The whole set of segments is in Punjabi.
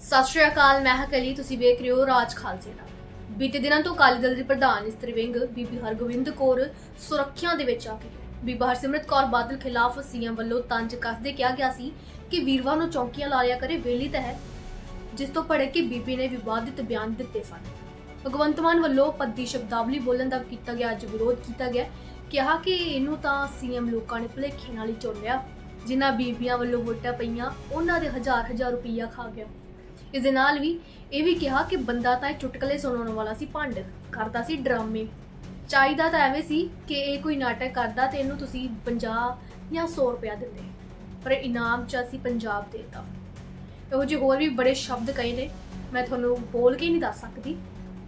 ਸਤਿ ਸ਼੍ਰੀ ਅਕਾਲ, ਮੈਂ ਹਾਂ ਕਲੀ, ਤੁਸੀਂ ਵੇਖ ਰਹੇ ਹੋ ਰਾਜ ਖਾਲਸੇਨਾ ਬੀਤੇ ਦਿਨਾਂ ਤੋਂ ਅਕਾਲੀ ਦਲ ਦੇ ਪ੍ਰਧਾਨ ਇਸਤਰੀ ਵਿੰਗ ਬੀਬੀ ਹਰਗੋਬਿੰਦ ਕੌਰ ਸੁਰੱਖਿਆ ਦੇ ਵਿੱਚ ਆ ਗਈ ਬੀਬਾ ਹਰਸਿਮਰਤ ਕੌਰ ਬਾਦਲ ਖਿਲਾਫ ਸੀਐਮ ਵੱਲੋਂ ਤੰਜ ਕੱਸਦੇ ਕਿਹਾ ਗਿਆ ਸੀ ਕਿ ਵੀਰਵਾਰ ਨੂੰ ਚੌਕੀਆਂ ਲਾ ਲਿਆ ਕਰੇ ਵੇਲੀ ਤਾਂ ਜਿਸ ਤੋਂ ਭੜਕ ਕੇ ਬੀਬੀ ਨੇ ਵਿਵਾਦਿਤ ਬਿਆਨ ਦਿੱਤੇ ਸਨ। ਭਗਵੰਤ ਮਾਨ ਵੱਲੋਂ ਪੱਦੀ ਸ਼ਬਦਾਵਲੀ ਬੋਲਣ ਦਾ ਕੀਤਾ ਗਿਆ, ਅੱਜ ਵਿਰੋਧ ਕੀਤਾ ਗਿਆ। ਕਿਹਾ ਕਿ ਇਹਨੂੰ ਤਾਂ ਸੀਐਮ ਲੋਕਾਂ ਨੇ ਭੁਲੇਖੇ ਨਾਲ ਹੀ ਚੁਣ ਲਿਆ। ਜਿਨ੍ਹਾਂ ਬੀਬੀਆਂ ਵੱਲੋਂ ਵੋਟਾਂ ਪਈਆਂ, ਉਹਨਾਂ ਦੇ ਹਜ਼ਾਰ ਹਜ਼ਾਰ ਰੁਪਈਆ ਖਾ ਗਿਆ। ਇਸ ਦੇ ਨਾਲ ਵੀ ਇਹ ਵੀ ਕਿਹਾ ਕਿ ਬੰਦਾ ਤਾਂ ਇਹ ਚੁਟਕਲੇ ਸੁਣਾਉਣ ਵਾਲਾ ਸੀ, ਭੰਡ ਕਰਦਾ ਸੀ ਡਰਾਮੇ। ਚਾਹੀਦਾ ਤਾਂ ਐਵੇਂ ਸੀ ਕਿ ਇਹ ਕੋਈ ਨਾਟਕ ਕਰਦਾ ਤੇ ਇਹਨੂੰ ਤੁਸੀਂ 50 ਜਾਂ 100 ਰੁਪਇਆ ਦਿੰਦੇ। ਪਰ ਇਨਾਮ ਚ ਅਸੀਂ ਪੰਜਾਬ ਦੇਤਾ। ਇਹੋ ਜਿਹੇ ਹੋਰ ਵੀ ਬੜੇ ਸ਼ਬਦ ਕਹੇ ਨੇ, ਮੈਂ ਤੁਹਾਨੂੰ ਬੋਲ ਕੇ ਹੀ ਨਹੀਂ ਦੱਸ ਸਕਦੀ।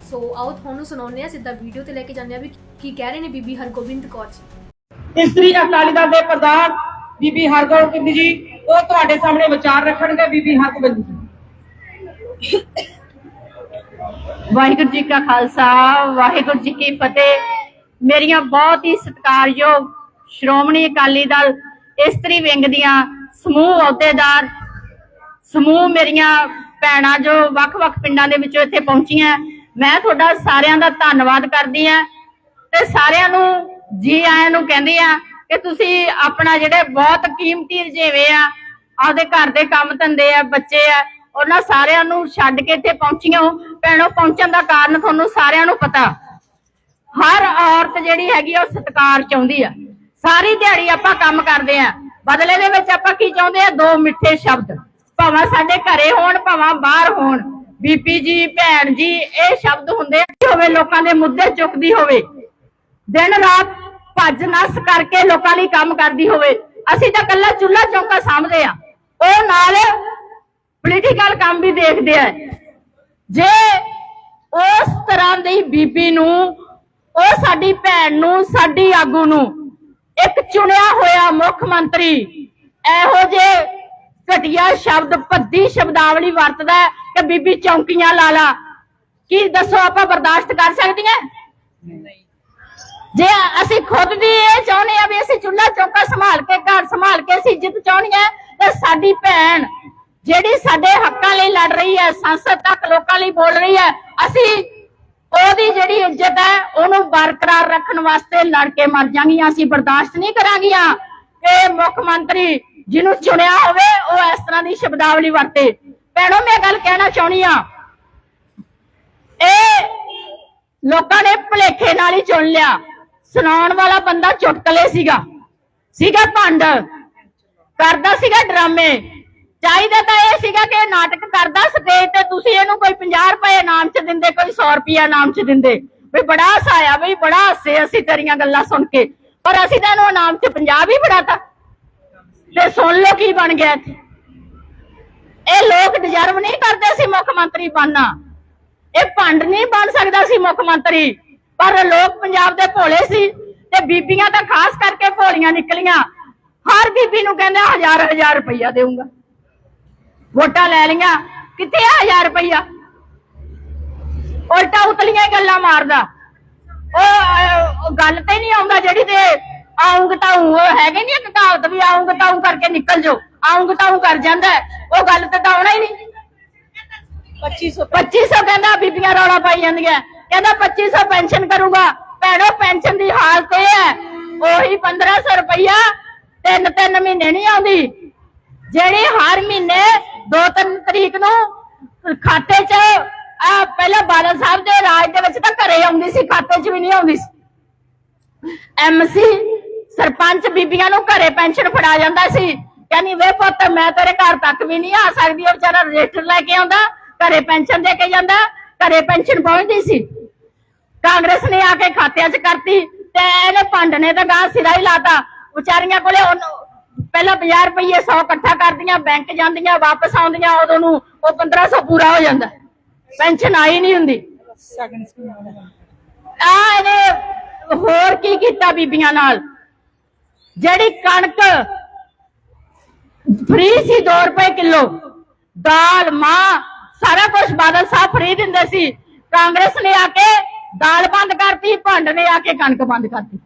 ਸੋ ਆਓ ਤੁਹਾਨੂੰ ਸੁਣਾਉਂਦੇ ਆ ਸਿੱਧਾ ਵੀਡੀਓ ਤੇ ਲੈ ਕੇ ਜਾਂਦੇ ਆ ਵੀ ਕੀ ਕਹਿ ਰਹੇ ਨੇ ਬੀਬੀ ਹਰਗੋਬਿੰਦ ਕੌਰ ਜੀ। ਇਸਤਰੀ ਅਕਾਲੀ ਦਲ ਦੇ ਪ੍ਰਧਾਨ ਬੀਬੀ ਹਰਗੋਬਿੰਦ ਜੀ, ਉਹ ਤੁਹਾਡੇ ਸਾਹਮਣੇ ਵਿਚਾਰ ਰੱਖਣਗੇ ਬੀਬੀ ਹਰਗੋਬਿੰਦ ਜੀ। ਵਾਹਿਗੁਰੂ ਜੀ ਕਾ ਖਾਲਸਾ, ਵਾਹਿਗੁਰੂ ਜੀ ਕੀ ਫਤਿਹ। ਮੇਰੀਆਂ ਬਹੁਤ ਹੀ ਸਤਿਕਾਰਯੋਗ ਸ਼੍ਰੋਮਣੀ ਅਕਾਲੀ ਦਲ, ਇਸਤਰੀ ਵਿੰਗ ਦੀਆਂ ਸਮੂਹ ਅਹੁਦੇਦਾਰ, ਸਮੂਹ ਮੇਰੀਆਂ ਭੈਣਾਂ ਜੋ ਵੱਖ-ਵੱਖ ਪਿੰਡਾਂ ਦੇ ਵਿੱਚੋਂ ਇੱਥੇ ਪਹੁੰਚੀਆਂ। ਮੈਂ ਤੁਹਾਡਾ ਸਾਰਿਆਂ ਦਾ ਧੰਨਵਾਦ ਕਰਦੀ ਆ ਤੇ ਸਾਰਿਆਂ ਨੂੰ ਜੀ ਆਇਆਂ ਨੂੰ ਕਹਿੰਦੀ ਆ ਕਿ ਤੁਸੀਂ ਆਪਣਾ ਜਿਹੜੇ ਬਹੁਤ ਕੀਮਤੀ ਰਜੇਵੇ ਆ, ਆਪਦੇ ਘਰ ਦੇ ਕੰਮ ਧੰਦੇ ਆ, ਬੱਚੇ ਆ ਉਹਨਾਂ ਸਾਰਿਆਂ ਨੂੰ ਛੱਡ ਕੇ ਇੱਥੇ ਪਹੁੰਚੀਆਂ ਹੋ ਭੈਣੋ, ਪਹੁੰਚਣ ਦਾ ਕਾਰਨ ਤੁਹਾਨੂੰ ਸਾਰਿਆਂ ਨੂੰ ਪਤਾ। ਹਰ ਔਰਤ ਜਿਹੜੀ ਹੈਗੀ ਉਹ ਸਤਿਕਾਰ ਚਾਹੁੰਦੀ ਆ। ਸਾਰੀ ਦਿਹਾੜੀ ਆਪਾਂ ਕੰਮ ਕਰਦੇ ਆ। ਬਦਲੇ ਦੇ ਵਿੱਚ ਆਪਾਂ ਕੀ ਚਾਹੁੰਦੇ ਆ? ਦੋ ਮਿੱਠੇ ਸ਼ਬਦ। ਭਾਵੇਂ ਸਾਡੇ ਘਰੇ ਹੋਣ, ਭਾਵੇਂ ਬਾਹਰ ਹੋਣ। ਬੀਪੀ ਜੀ, ਭੈਣ ਜੀ, ਇਹ ਸ਼ਬਦ ਹੁੰਦੇ ਹੋਵੇ ਲੋਕਾਂ ਦੇ ਮੁੱਦੇ ਚੁੱਕਦੀ ਹੋਵੇ। ਦਿਨ ਰਾਤ ਭੱਜ ਨੱਸ ਕਰਕੇ ਲੋਕਾਂ ਲਈ ਕੰਮ ਕਰਦੀ ਹੋਵੇ। ਅਸੀਂ ਤਾਂ ਕੱਲਾ ਚੁੱਲ੍ਹਾ ਚੌਂਕਾ ਸਾਂਭਦੇ ਆ। ਉਹ ਨਾਲ ਪੋਲੀਟੀਕਲ ਕੰਮ ਵੀ ਦੇਖਦੇ ਆ। ਜੇ ਉਸ ਤਰ੍ਹਾਂ ਦੀ ਬੀਬੀ ਨੂੰ, ਉਹ ਸਾਡੀ ਭੈਣ ਨੂੰ, ਸਾਡੀ ਆਗੂ ਨੂੰ ਇੱਕ ਚੁਣਿਆ ਹੋਇਆ ਮੁੱਖ ਮੰਤਰੀ ਇਹੋ ਜੇ ਘਟੀਆ ਸ਼ਬਦ, ਭੱਦੀ ਸ਼ਬਦਾਵਲੀ ਵਰਤਦਾ ਹੈ ਕਿ ਬੀਬੀ ਚੌਂਕੀਆਂ ਲਾ ਲਾ। ਕੀ ਦੱਸੋ ਆਪਾਂ ਬਰਦਾਸ਼ਤ ਕਰ ਸਕਦੀਆਂ? ਜੇ ਅਸੀਂ ਖੁਦ ਵੀ ਇਹ ਚਾਹੁੰਦੇ ਆ ਵੀ ਅਸੀਂ ਚੁੱਲ੍ਹਾ ਚੌਕਾ ਸੰਭਾਲ ਕੇ, ਘਰ ਸੰਭਾਲ ਕੇ ਅਸੀਂ ਜਿੱਤ ਚਾਹੁੰਦੇ ਆ ਤੇ ਸਾਡੀ ਭੈਣ ਜਿਹੜੀ ਸਾਡੇ ਹੱਕਾਂ ਲਈ ਲੜ ਰਹੀ ਹੈ, ਸੰਸਦ ਤੱਕ ਲੋਕਾਂ ਲਈ ਬੋਲ ਰਹੀ ਹੈ, ਅਸੀਂ ਉਹਦੀ ਜਿਹੜੀ ਇੱਜ਼ਤ ਹੈ, ਉਹਨੂੰ ਬਰਕਰਾਰ ਰੱਖਣ ਵਾਸਤੇ ਲੜ ਕੇ ਮਰ ਜਾਾਂਗੀਆਂ, ਅਸੀਂ ਬਰਦਾਸ਼ਤ ਨਹੀਂ ਕਰਾਂਗੀਆਂ। ਕਿ ਮੁੱਖ ਮੰਤਰੀ ਜਿਹਨੂੰ ਚੁਣਿਆ ਹੋਵੇ, ਉਹ ਇਸ ਤਰ੍ਹਾਂ ਦੀ ਸ਼ਬਦਾਵਲੀ ਵਰਤੇ। ਭੈਣੋ, ਮੈਂ ਗੱਲ ਕਹਿਣਾ ਚਾਹੁੰਦੀ ਆ ਇਹ ਲੋਕਾਂ ਨੇ ਭੁਲੇਖੇ ਨਾਲ ਹੀ ਚੁਣ ਲਿਆ। ਸੁਣਾਉਣ ਵਾਲਾ ਬੰਦਾ ਚੁਟਕਲੇ ਸੀਗਾ। ਸੀਗਾ ਭੰਡ। ਕਰਦਾ ਸੀਗਾ ਡਰਾਮੇ। ਚਾਹੀਦਾ ਤਾਂ ਇਹ ਸੀਗਾ ਕਿ ਇਹ ਨਾਟਕ ਕਰਦਾ ਸਟੇਜ ਤੇ ਤੁਸੀਂ ਇਹਨੂੰ ਕੋਈ 50 ਰੁਪਏ ਇਨਾਮ ਚ ਦਿੰਦੇ, ਕੋਈ 100 ਰੁਪਏ ਇਨਾਮ ਚ ਦਿੰਦੇ। ਵੀ ਬੜਾ ਹਸਾਇਆ ਵੀ ਬੜਾ ਹੱਸੇ ਅਸੀਂ ਤੇਰੀਆਂ ਗੱਲਾਂ ਸੁਣ ਕੇ। ਪਰ ਅਸੀਂ ਤਾਂ ਇਹਨੂੰ ਇਨਾਮ ਚ 50 ਹੀ ਫੜਾਤਾ। ਤੇ ਸੁਣ ਲਓ ਕੀ ਬਣ ਗਿਆ ਇੱਥੇ। ਇਹ ਲੋਕ ਡਿਜ਼ਰਵ ਨਹੀਂ ਕਰਦੇ ਸੀ ਮੁੱਖ ਮੰਤਰੀ ਬਣਨਾ। ਇਹ ਭੰਡ ਨਹੀਂ ਬਣ ਸਕਦਾ ਸੀ ਮੁੱਖ ਮੰਤਰੀ। ਪਰ ਲੋਕ ਪੰਜਾਬ ਦੇ ਭੋਲੇ ਸੀ ਤੇ ਬੀਬੀਆਂ ਤਾਂ ਖਾਸ ਕਰਕੇ ਭੋਲੀਆਂ ਨਿਕਲੀਆਂ। ਹਰ ਬੀਬੀ ਨੂੰ ਕਹਿੰਦੇ ਹਜ਼ਾਰ ਹਜ਼ਾਰ ਰੁਪਈਆ ਦੇਊਂਗਾ। ਵੋਟਾਂ ਲੈ ਲੀਆਂ ਕਿੱਥੇ ਆ ਹਜ਼ਾਰ ਰੁਪਈਆ? ਉਲਟਾ ਉਤਲੀਆਂ ਗੱਲਾਂ ਮਾਰਦਾ। ਉਹ ਗੱਲ ਤੇ ਨਹੀਂ ਆਉਂਦਾ ਜਿਹੜੀ ਤੇ ਆਉਂਗ ਤਾਉ ਉਹ ਹੈਗੇ ਨਹੀਂ ਇੱਕ ਕਹਾਵਤ ਵੀ ਆਉਂਗ ਤਾਉ ਕਰਕੇ ਨਿਕਲ ਜਾਓ। ਆਉਂਗ ਤਾਉ ਕਰ ਜਾਂਦਾ। ਉਹ ਗੱਲ ਤੇ ਤਾਂ ਆਉਣਾ ਹੀ ਨਹੀਂ। 2500 2500 ਕਹਿੰਦਾ ਬੀਬੀਆਂ ਰੌਲਾ ਪਾਈ ਜਾਂਦੀਆਂ। ਕਹਿੰਦਾ 2500 ਪੈਨਸ਼ਨ ਕਰੂੰਗਾ। ਭੈਣੋ ਪੈਨਸ਼ਨ ਦੀ ਹਾਲਤ ਇਹ ਹੈ। ਉਹੀ 1500 ਰੁਪਈਆ ਤਿੰਨ ਤਿੰਨ ਮਹੀਨੇ ਨਹੀਂ ਆਉਂਦੀ। ਜਿਹੜੀ ਹਰ ਮਹੀਨੇ 2-3 ਤਰੀਕ ਨੂੰ ਖਾਤੇ 'ਚ, ਆ ਪਹਿਲਾਂ ਬਾਦਲ ਸਾਹਿਬ ਦੇ ਰਾਜ ਦੇ ਵਿੱਚ ਤਾਂ ਘਰੇ ਆਉਂਦੀ ਸੀ, ਖਾਤੇ 'ਚ ਵੀ ਨਹੀਂ ਆਉਂਦੀ ਸੀ। ਐਮਸੀ ਸਰਪੰਚ ਬੀਬੀਆਂ ਨੂੰ ਘਰੇ ਪੈਨਸ਼ਨ ਫੜਾ ਜਾਂਦਾ ਸੀ। ਕਹਿੰਦੀ ਵੇ ਪੁੱਤ, ਮੈਂ ਤੇਰੇ ਘਰ ਤੱਕ ਵੀ ਨਹੀਂ ਆ ਸਕਦੀ, ਉਹ ਵਿਚਾਰਾ ਰਜਿਸਟਰ ਲੈ ਕੇ ਆਉਂਦਾ, ਘਰੇ ਪੈਨਸ਼ਨ ਦੇ ਕੇ ਜਾਂਦਾ, ਘਰੇ ਪੈਨਸ਼ਨ ਪਹੁੰਚਦੀ ਸੀ। ਕਾਂਗਰਸ ਨੇ ਆ ਕੇ ਖਾਤਿਆਂ 'ਚ ਕਰਤੀ ਤੇ ਇਹਨੇ ਭੰਡ ਨੇ ਤਾਂ ਗਾਂ ਸਿਰਾ ਹੀ ਲਾਤਾ। ਵਿਚਾਰੀਆਂ ਕੋਲੇ ਉਹਨੂੰ- ਪਹਿਲਾਂ 50 ਰੁਪਏ 100 ਇਕੱਠਾ ਕਰਦੀਆਂ ਬੈਂਕ ਜਾਂਦੀਆਂ ਵਾਪਸ ਆਉਂਦੀਆਂ ਉਦੋਂ ਨੂੰ ਉਹ 1500 ਪੂਰਾ ਹੋ ਜਾਂਦਾ। ਪੈਨਸ਼ਨ ਆਈ ਨਹੀਂ ਹੁੰਦੀ। ਆ ਇਹਨੇ ਹੋਰ ਕੀ ਕੀਤਾ ਬੀਬੀਆਂ ਨਾਲ? ਜਿਹੜੀ ਕਣਕ ਫ੍ਰੀ ਸੀ 2 ਰੁਪਏ ਕਿਲੋ ਦਾਲ ਮਾਂ ਸਾਰਾ ਕੁਝ ਬਾਦਲ ਸਾਹਿਬ ਫ੍ਰੀ ਦਿੰਦੇ ਸੀ। ਕਾਂਗਰਸ ਨੇ ਆ ਕੇ ਦਾਲ ਬੰਦ ਕਰਤੀ ਭੰਡ ਨੇ ਆ ਕੇ ਕਣਕ ਬੰਦ ਕਰਤੀ।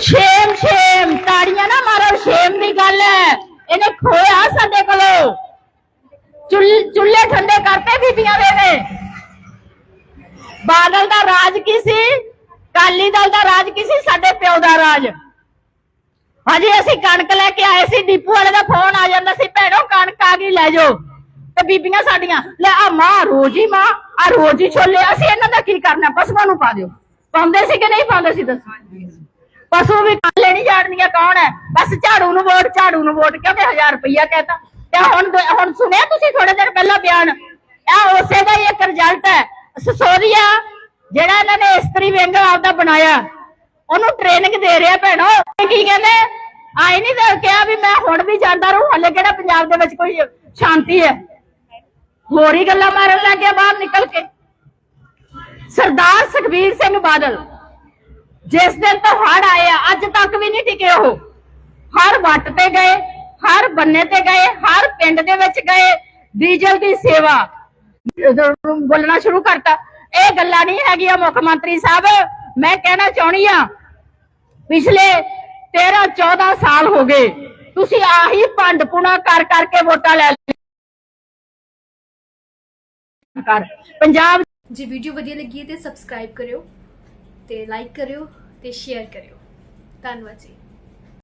ਸ਼ੇਮ ਸ਼ੇਮ ਤਾੜੀਆਂ ਨਾ ਮਾਰੋ ਸ਼ੇਮ ਦੀ ਗੱਲ ਹੈ। ਇਹਨੇ ਖੋਇਆ ਸਾਡੇ ਕੋਲੋਂ। ਚੁੱਲੇ ਠੰਡੇ ਕਰਤੇ ਬੀਬੀਆਂ ਦੇ ਨੇ। ਬਾਦਲ ਦਾ ਰਾਜ ਕੀ ਸੀ? ਕਾਲੀ ਦਲ ਦਾ ਰਾਜ ਕੀ ਸੀ? ਸਾਡੇ ਪਿਓ ਦਾ ਰਾਜ। ਹਜੇ, ਅਸੀਂ ਕਣਕ ਲੈ ਕੇ ਆਏ ਸੀ। ਡੀਪੂ ਵਾਲੇ ਦਾ ਫੋਨ ਆ ਜਾਂਦਾ ਸੀ, ਭੈਣੋ, ਕਣਕ ਆ ਗਈ, ਲੈ ਜਾਓ। ਤੇ ਬੀਬੀਆਂ ਸਾਡੀਆਂ, ਲੈ, ਆ ਮਾਂ ਰੋਜ਼ੀ ਮਾਂ, ਆ ਰੋਜ਼ ਹੀ ਛੋਲੇ, ਅਸੀਂ ਇਹਨਾਂ ਦਾ ਕੀ ਕਰਨਾ? ਪਸ਼ੂਆਂ ਨੂੰ ਪਾ ਦਿਓ। ਪਾਉਂਦੇ ਸੀ ਕਿ ਨਹੀਂ ਪਾਉਂਦੇ ਸੀ ਦੱਸੋ? ਪਸ਼ੂ ਵੀ ਕਾਲੇ ਨਹੀਂ ਜਾਣਦੀਆਂ ਕੌਣ ਹੈ? ਬਸ ਝਾੜੂ ਨੂੰ ਵੋਟ, ਝਾੜੂ ਨੂੰ ਵੋਟ, ਕਿਉਂਕਿ 1000 ਰੁਪਈਆ ਕਹਤਾ ਤੇ। ਹੁਣ ਹੁਣ ਸੁਣਿਆ ਤੁਸੀਂ ਥੋੜੇ ਦਿਨ ਪਹਿਲਾਂ ਬਿਆਨ? ਇਹ ਉਸੇ ਦਾ ਹੀ ਇੱਕ ਰਿਜ਼ਲਟ ਹੈ। ਸਸੋਰੀਆ, ਜਿਹੜਾ ਇਹਨਾਂ ਨੇ ਇਸਤਰੀ ਵਿੰਗ ਆਪਦਾ ਬਣਾਇਆ, ਉਹਨੂੰ ਟ੍ਰੇਨਿੰਗ ਦੇ ਰਿਹਾ ਭੈਣੋ। ਇਹ ਕੀ ਕਹਿੰਦੇ? ਆਈ ਨਹੀਂ ਤਾਂ ਕਿਹਾ ਵੀ ਮੈਂ ਹੁਣ ਵੀ ਜਾਂਦਾ ਰਹੂੰ, ਹਲੇ ਕਿਹੜਾ ਪੰਜਾਬ ਦੇ ਵਿੱਚ ਕੋਈ ਸ਼ਾਂਤੀ ਹੈ? ਹੋਰ ਹੀ ਗੱਲਾਂ ਮਾਰਨ ਲੱਗ ਗਿਆ ਬਾਹਰ ਨਿਕਲ ਕੇ। ਸੁਖਬੀਰ ਸਿੰਘ ਬਾਦਲ, ਜਿਸ ਦਿਨ ਤੋਂ ਹੜ ਆਏ ਆ, ਅੱਜ ਤੱਕ ਵੀ ਨਹੀਂ ਟਿਕੇ ਉਹ। ਹਰ ਵੱਟ ਤੇ ਗਏ, ਹਰ ਬੰਨੇ ਤੇ ਗਏ, ਹਰ ਪਿੰਡ ਦੇ ਵਿੱਚ ਗਏ, ਡੀਜ਼ਲ ਦੀ ਸੇਵਾ। ਬੋਲਣਾ ਸ਼ੁਰੂ ਕਰਤਾ। ਇਹ ਗੱਲਾਂ ਨਹੀਂ ਹੈਗੀਆਂ ਮੁੱਖ ਮੰਤਰੀ ਸਾਹਿਬ। ਮੈਂ ਕਹਿਣਾ ਚਾਹੁੰਦੀ ਆ ਪਿਛਲੇ 13 14 ਸਾਲ ਹੋ ਗਏ, ਤੁਸੀਂ ਆਹੀ ਭੰਡ ਪੁਣਾ ਕਰ ਕਰਕੇ ਵੋਟਾਂ ਲੈ ਲਈਆਂ। ਕਰ। ਪੰਜਾਬ ਜੇ ਵੀਡੀਓ ਵਧੀਆ ਲੱਗੀ ਹੈ ਤੇ ਸਬਸਕ੍ਰਾਈਬ ਕਰਿਓ ਤੇ ਲਾਈਕ ਕਰਿਓ ਤੇ ਸ਼ੇਅਰ ਕਰਿਓ। ਧੰਨਵਾਦ ਜੀ।